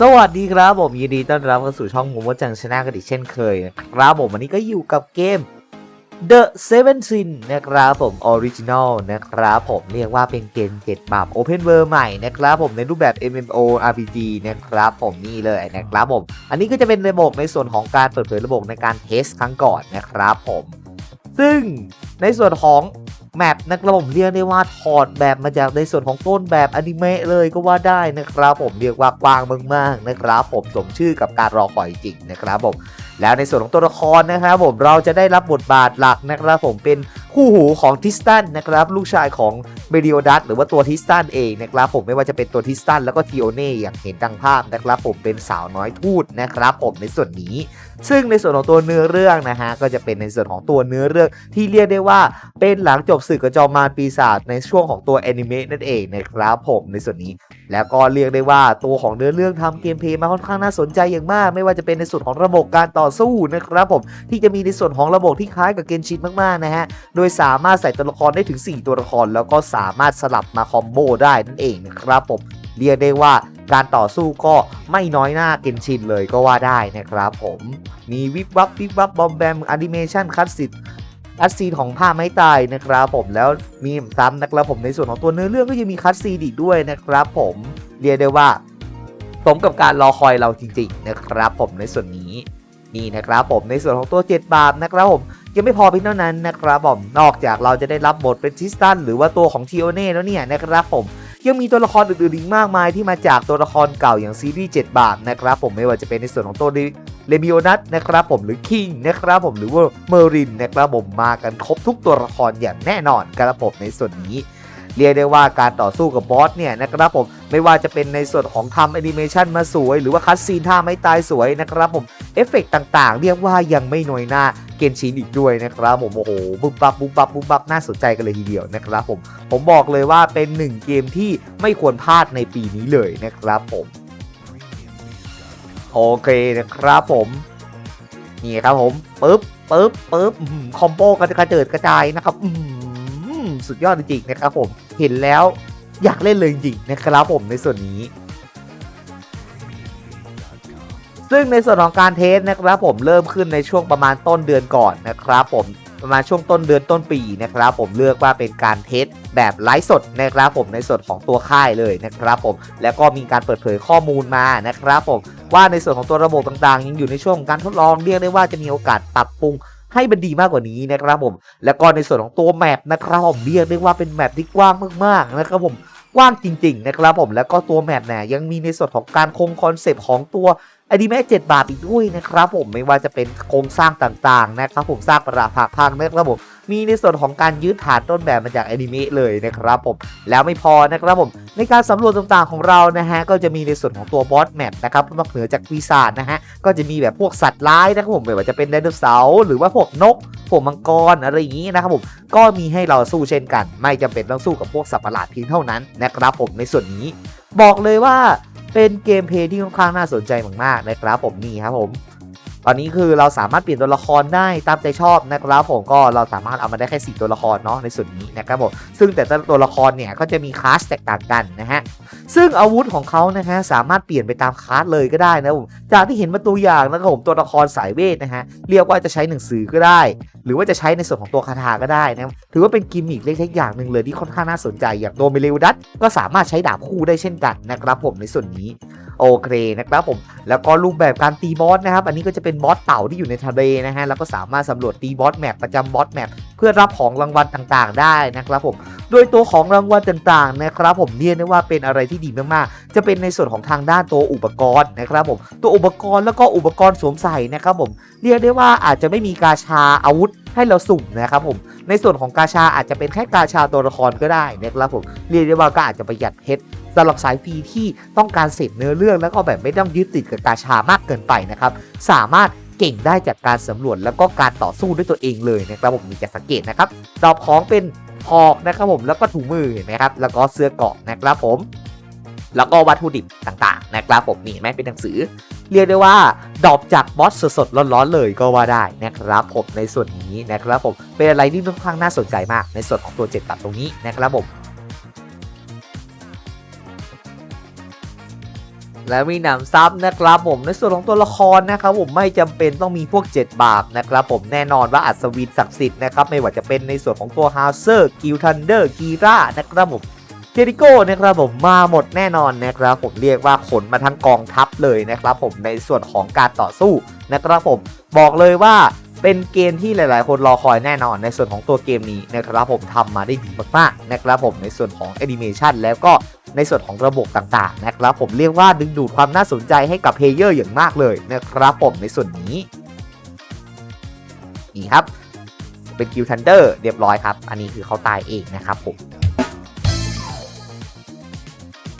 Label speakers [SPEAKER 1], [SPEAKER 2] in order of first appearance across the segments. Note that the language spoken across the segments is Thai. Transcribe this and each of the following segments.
[SPEAKER 1] สวัสดีครับผมยินดีต้อนรับเข้าสู่ช่องมูมจังชนะกันอีกเช่นเคยนะครับผมวันนี้ก็อยู่กับเกม The Seven Sin นะครับผม Original นะครับผมเรียกว่าเป็นเกมเจ็ดแบบ Open World ใหม่นะครับผมในรูปแบบ MMO RPG นะครับผมนี่เลยนะครับผม อันนี้ก็จะเป็นระบบในส่วนของการเปิดเผยระบบในการเทสครั้งก่อนนะครับผม ซึ่งในส่วนของ แมปนะครับผมเรียกได้ว่าถอดแบบมาจากในส่วนของต้นแบบอนิเมะเลยก็ว่าได้นะครับ ผมเรียกว่ากว้างมากๆนะครับ ผมสมชื่อกับการรอคอยจริงนะครับผมแล้วในส่วนของตัวละครนะครับผมเราจะได้รับบทบาทหลักนะครับผมเป็น คู่หูของทิสตันนะครับ ลูกชายของเมดิโอดัสหรือว่าตัวทิสตันเองนะครับผมไม่ว่าจะเป็นตัวทิสตันแล้วก็ทีโอเน่อย่างเห็นดังภาพนะครับผมเป็นสาวน้อยทูตนะครับผมในส่วนนี้ ซึ่งในส่วนของตัวเนื้อเรื่องนะฮะก็จะเป็นในส่วนของตัวเนื้อเรื่องที่เรียกได้ว่าเป็นหลังจบศึกกระจอมมารปีศาจในช่วงของตัวแอนิเมะนั่นเองนะครับผมในส่วนนี้ แล้วก็เรียกได้ว่าตัวของเนื้อเรื่องทำเกมเพย์มาค่อนข้างน่าสนใจอย่างมาก ไม่ว่าจะเป็นในส่วนของระบบการต่อสู้นะครับผมที่จะมีในส่วนของระบบที่คล้ายกับเกนชินมากๆนะฮะโดยสามารถใส่ตัวละครได้ถึง 4 ตัวละคร แล้วก็สามารถสลับมาคอมโบได้นั่นเองนะครับผมเรียกได้ว่าการต่อสู้ก็ไม่น้อยหน้าเกนชินเลยก็ว่าได้นะครับผมมีวิบวับวิบวับบอมแบมแอนิเมชันคัตสิคัดซีนของผ้าไม้ตายนะครับผมแล้วมีซ้ำนะครับผมในส่วนของตัวเนื้อเรื่องก็ยังมีคัดซีนอีกด้วยนะครับผมเรียกได้ว่าสมกับการรอคอยเราจริงๆนะครับผมในส่วนนี้นี่นะครับผมในส่วนของตัว 7 บาทนะครับผม ยังไม่พอเพียงเท่านั้นนะครับผมนอกจากเราจะได้รับบทเป็นทิสตันหรือว่าตัวของทีโอเน่แล้วเนี่ยนะครับผมยังมีตัวละครอื่นๆอีกมากมายที่มาจากตัวละครเก่าอย่างซีรีส์7บาทนะครับผมไม่ว่าจะเป็นในส่วนของตัวเลมิโอนัสนะครับผมหรือคิงนะครับผมหรือว่าเมอรินนะครับผมมากันครบทุกตัวละครอย่างแน่นอนครับผมในส่วนนี้ เรียกได้ว่าการต่อสู้กับบอสเนี่ยนะครับผมไม่ว่าจะเป็นในส่วนของทำแอนิเมชันมาสวย หรือว่าคัดซีนท่าไม่ตายสวยนะครับผมเอฟเฟกต่างๆ เรียกว่ายังไม่น้อยหน้าเกนชินอีกด้วยนะครับผมโอ้โหบุบบับบุบบับบุบบับน่าสนใจกันเลยทีเดียวนะครับผมผมบอกเลยว่าเป็นหนึ่งเกมที่ไม่ควรพลาดในปีนี้เลยนะครับผมโอเคนะครับผมนี่ครับผมปึ๊บปึ๊บปึ๊บคอมโบกระเจิดกระจายนะครับอื้อหือ สุดยอดจริงๆนะครับผมเห็นแล้วอยากเล่นเลยจริงๆนะครับผมในส่วนนี้ ซึ่งในส่วนของการเทสนะครับผมเริ่มขึ้นในช่วงประมาณต้นเดือนก่อนนะครับผมประมาณช่วงต้นเดือนต้นปีนะครับผมเลือกว่าเป็นการเทสแบบไลฟ์สดนะครับผมในส่วนของตัวค่ายเลยนะครับผมแล้วก็มีการเปิดเผยข้อมูลมานะครับผมว่าในส่วนของตัวระบบต่างๆ ยังอยู่ในช่วงของการทดลองเรียกได้ว่าจะมีโอกาสปรับปรุง ให้มันดีมากกว่านี้นะครับผม แล้วก็ในส่วนของตัวแมปนะครับผมเรียกได้ว่าเป็นแมปที่กว้างมากๆนะครับผมกว้างจริงๆนะครับผมแล้วก็ตัวแมปเนี่ยยังมีในส่วนของการคงคอนเซปต์ของตัว อดีแม่7บาทอีกด้วยนะครับผมไม่ว่าจะเป็นโครงสร้างต่างๆนะครับผมสร้างประหลาดผักพังนะครับผมมีในส่วนของการยืดฐานต้นแบบมาจากอนิเมะเลยนะครับผมแล้วไม่พอนะครับผมในการสำรวจต่างๆของเรานะฮะก็จะมีในส่วนของตัวบอสแมปนะครับนอกเหนือจากปีศาจนะฮะก็จะมีแบบพวกสัตว์ร้ายนะครับผมไม่ว่าจะเป็นไดโนเสาร์หรือว่าพวกนกพวกมังกรอะไรอย่างนี้นะครับผมก็มีให้เราสู้เช่นกัน ไม่จำเป็นต้องสู้กับพวกสัตว์ประหลาดเพียงเท่านั้นนะครับผมในส่วนนี้ บอกเลยว่า เป็นเกมเพลย์ที่ค่อนข้างน่าสนใจมากๆนะครับผมนี่ครับผม ตอนนี้คือเราสามารถเปลี่ยนตัวละครได้ตามใจชอบนะครับผมก็เราสามารถเอามาได้แค่ 4 ตัวละครเนาะในส่วนนี้นะครับผมซึ่งแต่ละตัวละครเนี่ยก็จะมีคลาสแตกต่างกันนะฮะซึ่งอาวุธของเขานะฮะสามารถเปลี่ยนไปตามคลาสเลยก็ได้นะผมจากที่เห็นมาตัวอย่างนะครับผมตัวละครสายเวทนะฮะเรียกว่าจะใช้หนังสือก็ได้ หรือว่าจะใช้ในส่วนของตัวคาถาก็ได้นะถือว่าเป็นกิมมิคเล็กๆอย่างหนึ่งเลยที่ค่อนข้างน่าสนใจอย่างตัวเมเลวดัตก็สามารถใช้ดาบคู่ได้เช่นกันนะครับผมในส่วนนี้ โอเคนะครับผมแล้วก็รูปแบบการตีบอสนะครับ อันนี้ก็จะเป็นบอสเต่าที่อยู่ในทะเลนะฮะแล้วก็สามารถสำรวจตีบอสแมปประจำบอสแมปเพื่อรับของรางวัลต่างๆ ได้นะครับผมโดยตัวของรางวัลต่างๆนะครับ ผมเรียกได้ว่าเป็นอะไรที่ดีมากๆ จะเป็นในส่วนของทางด้านตัวอุปกรณ์นะครับผมตัวอุปกรณ์แล้วก็อุปกรณ์สวมใส่นะครับผมเรียกได้ว่าอาจจะไม่มีกาชาอาวุธให้เราสุ่มนะครับผมในส่วนของกาชาอาจจะเป็นแค่กาชาตัวละครก็ได้นะครับผมเรียกได้ว่าก็อาจจะประหยัดเพชร สำหรับสายฟรีที่ต้องการเสพเนื้อเรื่องแล้วก็แบบไม่ต้องยึดติดกับกาชามากเกินไปนะครับ สามารถเก่งได้จากการสำรวจแล้วก็การต่อสู้ด้วยตัวเองเลยนะครับผมมีจะสังเกตนะครับดอกของเป็นหอกนะครับผมแล้วก็ถุงมือเห็นไหมครับแล้วก็เสื้อเกาะนะครับผม แล้วก็วัตถุดิบต่างๆนะครับผมนี่เห็นไหมเป็นหนังสือ เรียกได้ว่าดอปจากบอสสดๆร้อนๆเลยก็ว่าได้นะครับผมในส่วนนี้นะครับผมเป็นอะไรที่ค่อนข้างน่าสนใจมากในส่วนของตัวเจ็ดตัดตรงนี้นะครับผม และมีหนำซ้ำนะครับผมในส่วนของตัวละครนะครับผมไม่จำเป็นต้องมีพวก 7 บาปนะครับผมแน่นอนว่าอัศวินศักดิ์สิทธิ์นะครับไม่ว่าจะเป็นในส่วนของตัวฮาวเซอร์กิลทันเดอร์กีรานะครับผมเจริโก้นะครับผมมาหมดแน่นอนนะครับผมเรียกว่าขนมาทั้งกองทัพเลยนะครับผมในส่วนของการต่อสู้นะครับผมบอกเลยว่า เป็นเกมที่หลาย ๆ คนรอคอยแน่นอนในส่วนของตัวเกมนี้นะครับผมทำมาได้ดีมากๆนะครับผมในส่วนของแอนิเมชันแล้วก็ในส่วนของระบบต่าง ๆ นะครับผมเรียกว่าดึงดูดความน่าสนใจให้กับเพลเยอร์อย่างมากเลยนะครับผมในส่วนนี้นี่ครับ เป็นกิลทันเดอร์เรียบร้อยครับ อันนี้คือเขาตายเองนะครับผม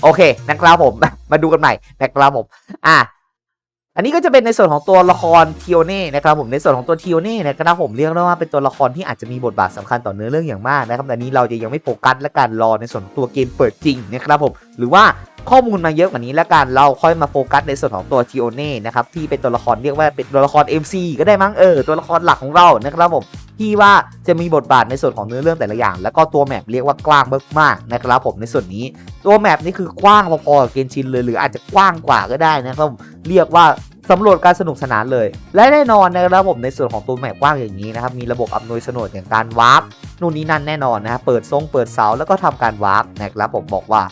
[SPEAKER 1] โอเคนะครับผม มาดูกันใหม่นะครับผม อะ อันนี้ก็จะเป็นในส่วนของตัวละครทิโอเน่นะครับผมในส่วนของตัวทิโอเน่นะครับผมเรียกได้ว่าเป็นตัวละครที่อาจจะมีบทบาทสำคัญต่อเนื้อเรื่องอย่างมากนะครับแต่นี้เราจะยังไม่โฟกัสและการรอในส่วนของตัวเกมเปิดจริงนะครับผม หรือว่าข้อมูลมาเยอะกว่านี้แล้วกันเราค่อยมาโฟกัสในส่วนของตัวทิโอเน่นะครับที่เป็นตัวละครเรียกว่าเป็นตัวละคร MC ก็ได้มั้งเออตัวละครหลักของเรานะครับผมที่ว่าจะมีบทบาทในส่วนของเนื้อเรื่องแต่ละอย่าง แล้วก็ตัวแมปเรียกว่ากว้างมากๆนะครับผมในส่วนนี้ ตัวแมปนี่คือกว้างพอๆกับเกนชินเลยหรืออาจจะกว้างกว่าก็ได้นะครับเรียกว่าสำรวจการสนุกสนานเลย และแน่นอนนะครับผมในส่วนของตัวแมปกว้างอย่างนี้นะครับมีระบบอำนวยสนดอย่างการวาร์ปนู่นนี่นั่นแน่นอนนะฮะเปิดทรงเปิดเสาแล้วก็ทำการวาร์ปนะครับผมบอกว่า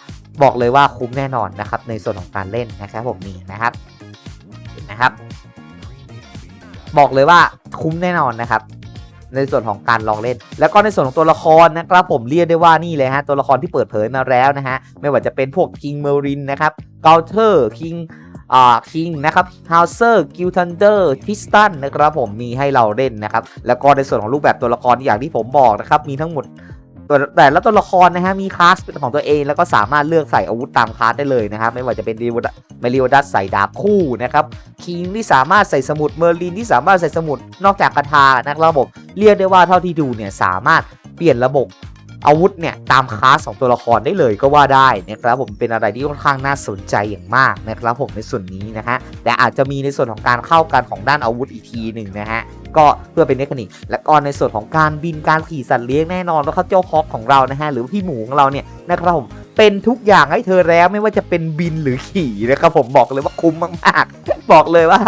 [SPEAKER 1] บอกเลยว่าคุ้มแน่นอนนะครับ ในส่วนของการเล่นนะครับผมนี่นะครับนะครับ บอกเลยว่าคุ้มแน่นอนนะครับ ในส่วนของการลองเล่น แล้วก็ในส่วนของตัวละครนะครับผมเรียกได้ว่านี่เลยฮะตัวละครที่เปิดเผยมาแล้วนะฮะไม่ว่าจะเป็นพวกคิงเมอรินนะครับเกลเทอร์คิงอ่าคิงนะครับฮาวเซอร์กิลทันเดอร์ทิสตันนะครับผมมีให้เราเล่นนะครับ แล้วก็ในส่วนของรูปแบบตัวละครอย่างที่ผมบอกนะครับ มีทั้งหมด ตัวแต่ละตัวละครนะฮะมีคลาสเป็นของตัวเองแล้วก็สามารถเลือกใส่อาวุธตามคลาสได้เลยนะครับไม่ว่าจะเป็นเมริโอดัสใส่ดาบคู่นะครับคิงที่สามารถใส่สมุดเมอร์ลินที่สามารถใส่สมุดนอกจากกระทานะครับผมเรียกได้ว่าเท่าที่ดูเนี่ยสามารถเปลี่ยนระบบ อาวุธเนี่ยตามคลาสของตัวละครได้เลยก็ว่าได้นะครับผมเป็นอะไรที่ค่อนข้างน่าสนใจอย่างมากนะครับผมในส่วนนี้นะฮะแต่อาจจะมีในส่วนของการเข้ากันของด้านอาวุธอีกทีหนึ่งนะฮะก็เพื่อเป็นเทคนิคและก็ในส่วนของการบินการขี่สัตว์เลี้ยงแน่นอนว่าเขาเจ้าฮอกของเรานะฮะหรือพี่หมูของเราเนี่ยนะครับผมเป็นทุกอย่างให้เธอแล้วไม่ว่าจะเป็นบินหรือขี่นะครับผมบอกเลยว่าคุ้มมากๆ บอกเลยว่า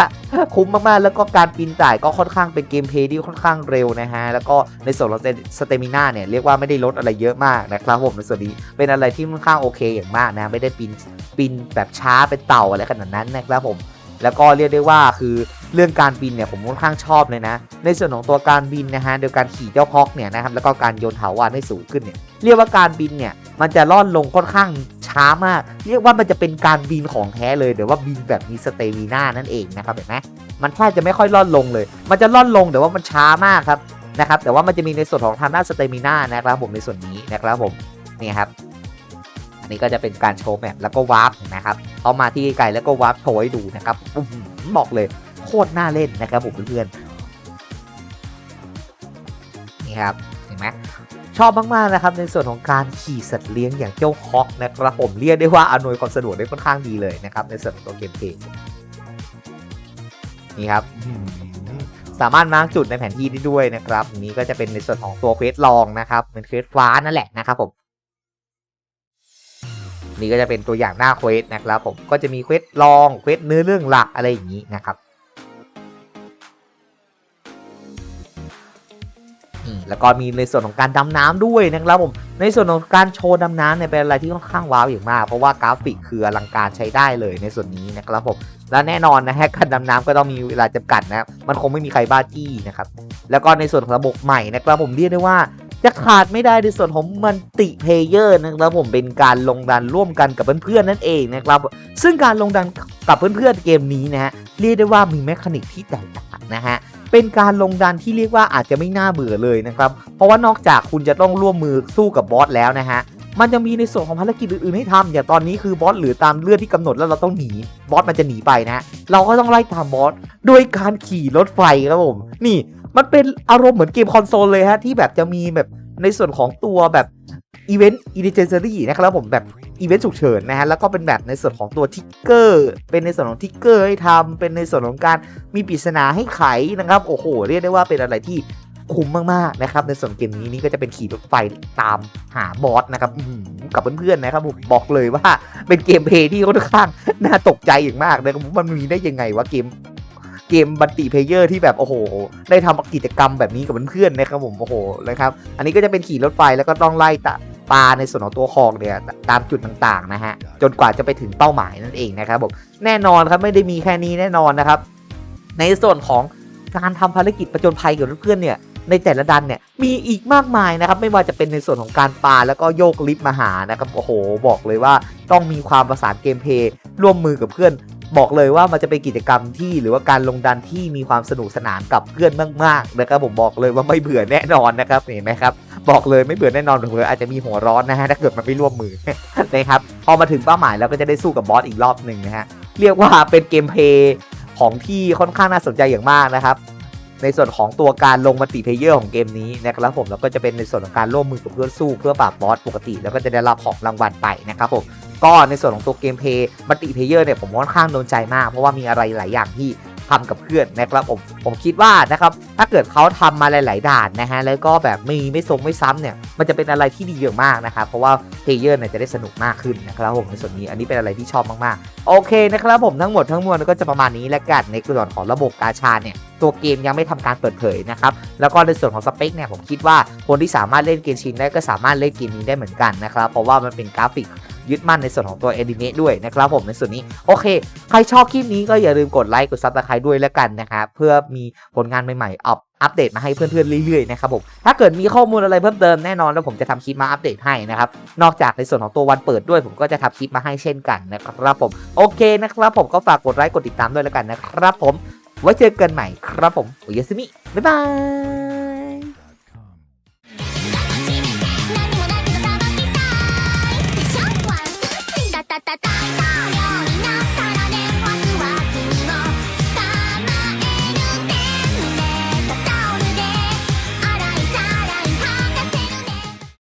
[SPEAKER 1] คุ้มมากๆ แล้วก็การปีนจ่ายก็ค่อนข้างเป็นเกมเพลย์ที่ค่อนข้างเร็วนะฮะ แล้วก็ในส่วนของสเตมิน่าเนี่ยเรียกว่าไม่ได้ลดอะไรเยอะมากนะครับผมในส่วนนี้เป็นอะไรที่ค่อนข้างโอเคอย่างมากนะ ไม่ได้ปีนปีนแบบช้าเป็นเต่าอะไรขนาดนั้นนะครับผมแล้วก็เรียกได้ว่าคือเรื่องการบินเนี่ยผมค่อนข้างชอบเลยนะ ในส่วนของตัวการบินนะฮะโดยการขี่เจ้าฮอกเนี่ยนะครับแล้วก็การโยนเถาวรให้สูงขึ้นเนี่ยเรียกว่าการบินเนี่ยมันจะล่อนลงค่อนข้าง ช้ามากเรียกว่ามันจะเป็นการบินของแท้เลยเดี๋ยวว่าบินแบบมีสเตมิน่านั่นเองนะครับเห็นไหมมันแทบจะไม่ค่อยล่อนลงเลย มันจะล่อนลงแต่ว่ามันช้ามากครับนะครับแต่ว่ามันจะมีในส่วนของทางด้านสเตมิน่านะครับผมในส่วนนี้นะครับผมนี่ครับอันนี้ก็จะเป็นการโชว์แมปแล้วก็วาร์ปนะครับเอามาที่ไกลแล้วก็วาร์ปโชว์ให้ดูนะครับอื้อหือบอกเลยโคตรน่าเล่นนะครับผมเพื่อนๆนี่ครับเห็นไหม ชอบมากๆนะครับในส่วนของการขี่สัตว์เลี้ยงอย่างเจ้าฮอกนะครับผมเรียกได้ว่าอำนวยความสะดวกได้ค่อนข้างดีเลยนะครับในส่วนของตัวเกมเพลย์นี่ครับอื้อหือสามารถมาร์กจุดในแผนที่ได้ด้วยนะครับอันนี้ก็จะเป็นในส่วนของตัวเควสลองนะครับเป็นเควสฟ้านั่นแหละนะครับผมนี่ก็จะเป็นตัวอย่างหน้าเควสนะครับผมก็จะมีเควสลองเควสเนื้อเรื่องหลักอะไรอย่างนี้นะครับ แล้วก็มีในส่วนของการดำน้ำด้วยนะครับผมในส่วนของการโชว์ดำน้ำเนี่ยเป็นอะไรที่ค่อนข้างว้าวอย่างมาก เพราะว่ากราฟิกคืออลังการใช้ได้เลยในส่วนนี้นะครับผมและแน่นอนนะฮะการดำน้ำก็ต้องมีเวลาจำกัดนะมันคงไม่มีใครบ้าจี้นะครับแล้วก็ในส่วนของระบบใหม่นะครับผมเรียกได้ว่า จะขาดไม่ได้ในส่วนของมันติเพเยอร์นะครับผมเป็นการลงดันร่วมกันกับเพื่อนๆนั่นเองนะครับซึ่งการลงดันกับเพื่อนๆเกมนี้นะฮะเรียกได้ว่ามีแมคานิกที่แตกต่างนะฮะเป็นการลงดันที่เรียกว่าอาจจะไม่น่าเบื่อเลยนะครับเพราะว่านอกจากคุณจะต้องร่วมมือสู้กับบอสแล้วนะฮะมันจะมีในส่วนของภารกิจอื่นๆให้ทำอย่างตอนนี้คือบอสหลือตามเลือดที่กำหนดแล้วเราต้องหนีบอสมันจะหนีไปนะฮะเราก็ต้องไล่ตามบอสโดยการขี่รถไฟครับผมนี่ มันเป็นอารมณ์เหมือนเกมคอนโซลเลยฮะที่แบบจะมีแบบในส่วนของตัวแบบอีเวนต์อีเดเจอรี่นะครับผมแบบอีเวนต์ฉุกเฉินนะฮะแล้วก็เป็นแบบในส่วนของตัวทิกเกอร์เป็นในส่วนของทิกเกอร์ให้ทำเป็นในส่วนของการมีปริศนาให้ไขนะครับโอ้โห เรียกได้ว่าเป็นอะไรที่คุ้มมากๆนะครับในส่วนเกมนี้นี่ก็จะเป็นขี่รถไฟตามหาบอสนะครับกับเพื่อนๆนะครับผมบอกเลยว่าเป็นเกมเพย์ที่ค่อนข้างน่าตกใจอย่างมากนะครับมันมีได้ยังไงวะเกม เกมบันติเพลเยอร์ที่แบบโอ้โห ได้ทำกิจกรรมแบบนี้กับเพื่อนๆนะครับผมโอ้โหนะครับอันนี้ก็จะเป็นขี่รถไฟแล้วก็ต้องไล่ตะปลาในส่วนของตัวคองเนี่ยตามจุดต่างๆนะฮะจนกว่าจะไปถึงเป้าหมายนั่นเองนะครับผมแน่นอนครับไม่ได้มีแค่นี้แน่นอนนะครับ ในส่วนของการทำภารกิจประจนภัยกับเพื่อนๆเนี่ยในแต่ละดันเนี่ยมีอีกมากมายนะครับไม่ว่าจะเป็นในส่วนของการปาแล้วก็โยกลิฟต์มาหานะครับโอ้โห บอกเลยว่าต้องมีความประสานเกมเพลย์ร่วมมือกับเพื่อน บอกเลยว่ามันจะเป็นกิจกรรมที่หรือว่าการลงดันที่มีความสนุกสนานกับเพื่อนมากๆนะครับผมบอกเลยว่าไม่เบื่อแน่นอนนะครับเห็นไหมครับบอกเลยไม่เบื่อแน่นอนเผื่ออาจจะมีหัวร้อนนะฮะถ้าเกิดมันไม่ร่วมมือนะครับพอมาถึงเป้าหมายแล้วก็จะได้สู้กับบอสอีกรอบหนึ่งนะฮะเรียกว่าเป็นเกมเพลย์ของที่ค่อนข้างน่าสนใจอย่างมากนะครับในส่วนของตัวการลงมัลติเพเยอร์ของเกมนี้นะครับผมแล้วก็จะเป็นในส่วนของการร่วมมือกับเพื่อนสู้เพื่อปราบบอสปกติ แล้วก็จะได้รับของรางวัลไปนะครับผม ก็ในส่วนของตัวเกมเพย์มัลติเพเยอร์เนี่ยผมค่อนข้างโดนใจมาก เพราะว่ามีอะไรหลายอย่างที่ทำกับเพื่อนนะครับผมผมคิดว่านะครับถ้าเกิดเขาทำมาหลาย ๆ ด่านนะฮะแล้วก็แบบม่ไม่ทรงไม่ซ้ำเนี่ยมันจะเป็นอะไรที่ดีอย่างมากนะครับเพราะว่าเพลเยอร์เนี่ยจะได้สนุกมากขึ้นนะครับผมในส่วนนี้อันนี้เป็นอะไรที่ชอบมาก ๆ โอเคนะครับผมทั้งหมดทั้งมวลก็จะประมาณนี้และกันในส่วนของระบบกาชาเนี่ยตัวเกมยังไม่ทำการเปิดเผยนะครับ แล้วก็ในส่วนของสเปคเนี่ยผมคิดว่าคนที่สามารถเล่นเกมชินได้ก็สามารถเล่นเกมนี้ได้เหมือนกันนะครับ เพราะว่ามันเป็นกราฟิก ยึดมั่นในส่วนของตัว a อนิเมะด้วยนะครับผมในส่วนนี้โอเค ใครชอบคลิปนี้ก็อย่าลืมกดไลค์กดซับสไครต์ด้วยแล้วกันนะครับเพื่อมีผลงานใหม่ๆอัพอัปเดตมาให้เพื่อนๆเรื่อยๆนะครับผมถ้าเกิดมีข้อมูลอะไรเพิ่มเติมแน่นอนแล้วผมจะทำคลิปมาอัปเดตให้นะครับนอกจากในส่วนของตัววันเปิดด้วย ผมก็จะทำคลิปมาให้เช่นกันนะครับผมโอเคนะครับผมก็ฝากกดไลค์กดติดตามด้วยแล้วกันนะครับผมไว้เจอกันใหม่ครับผมโอยาสมิบ๊ายบาย